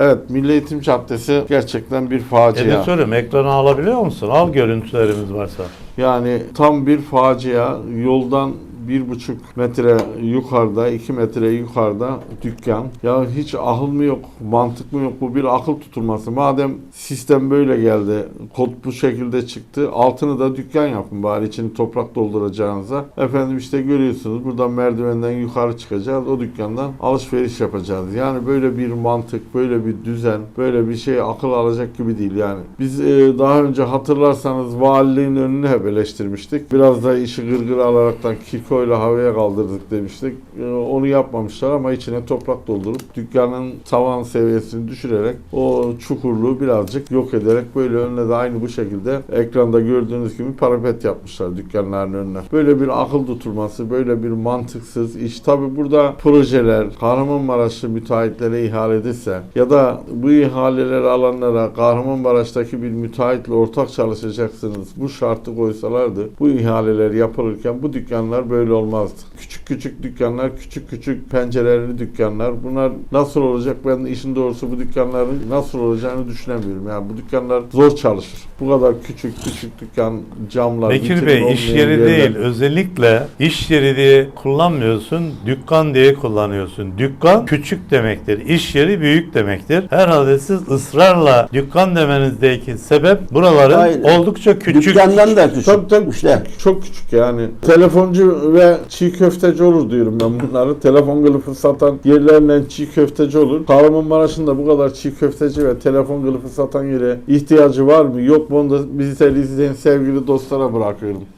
Evet Milli Eğitim Caddesi gerçekten bir facia. Editörüm ekranı alabiliyor musun? Al görüntülerimiz varsa. Yani tam bir facia. Yoldan bir buçuk metre yukarıda, iki metre yukarıda dükkan. Ya hiç ahıl mı yok, mantık mı yok? Bu bir akıl tutulması. Madem sistem böyle geldi, kod bu şekilde çıktı. Altını da dükkan yapın bari içini toprak dolduracağınıza. Efendim işte görüyorsunuz buradan merdivenden yukarı çıkacağız. O dükkandan alışveriş yapacağız. Yani böyle bir mantık, böyle bir düzen, böyle bir şey akıl alacak gibi değil yani. Biz e, daha önce hatırlarsanız valiliğin önünü hep eleştirmiştik. Biraz da işi gırgır alaraktan kikoyla havaya kaldırdık demiştik. E, onu yapmamışlar ama içine toprak doldurup dükkanın tavan seviyesini düşürerek o çukurluğu birazcık yok ederek böyle önüne de aynı bu şekilde ekranda gördüğünüz gibi parapet yapmışlar dükkanların önüne. Böyle bir akıl tutulması, böyle bir mantıksız iş. Tabi burada projeler Kahramanmaraşlı müteahhitlere ihale edilse ya da bu ihaleleri alanlara Kahramanmaraş'taki bir müteahhitle ortak çalışacaksınız. Bu şartı koysalardı bu ihaleler yapılırken bu dükkanlar böyle olmazdı. Küçük küçük dükkanlar, küçük küçük pencereli dükkanlar. Bunlar nasıl olacak? Ben işin doğrusu bu dükkanların nasıl olacağını düşünemiyorum. Yani bu dükkanlar zor çalışır. Bu kadar küçük küçük dükkan, camlar, Bekir Bey iş yeri yerler. değil. Özellikle iş yeri diye kullanmıyorsun. Dükkan diye kullanıyorsun. Dükkan küçük demektir. İş yeri büyük demektir. Herhalde siz ısrarla dükkan demenizdeki sebep buraların Aynen. oldukça küçük. Dükkandan da küçük. Tabii tabii. İşte. Çok küçük yani. Telefoncu ve çiğ köfteci olur diyorum ben bunları. Telefon kılıfı satan yerlerle çiğ köfteci olur. Kahramanmaraş'ın da bu kadar çiğ köfteci ve telefon kılıfı satan yere ihtiyacı var mı yok mu onu da bizi izleyen sevgili dostlara bırakıyorum.